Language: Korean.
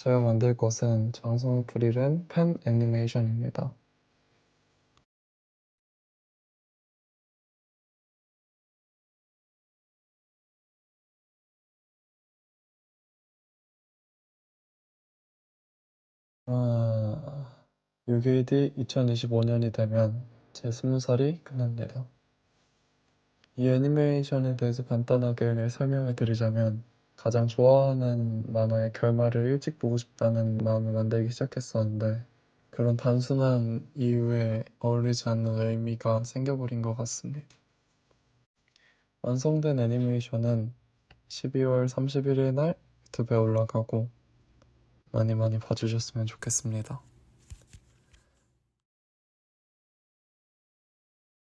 제가 만들 것은 장성우 프릴은 팬 애니메이션입니다. 아, 6일 뒤 2025년이 되면 제 20살이 끝납니다. 이 애니메이션에 대해서 간단하게 설명을 드리자면 가장 좋아하는 만화의 결말을 일찍 보고 싶다는 마음을 만들기 시작했었는데 그런 단순한 이유에 어울리지 않는 의미가 생겨버린 것 같습니다. 완성된 애니메이션은 12월 31일 날 유튜브에 올라가고 많이 많이 봐주셨으면 좋겠습니다.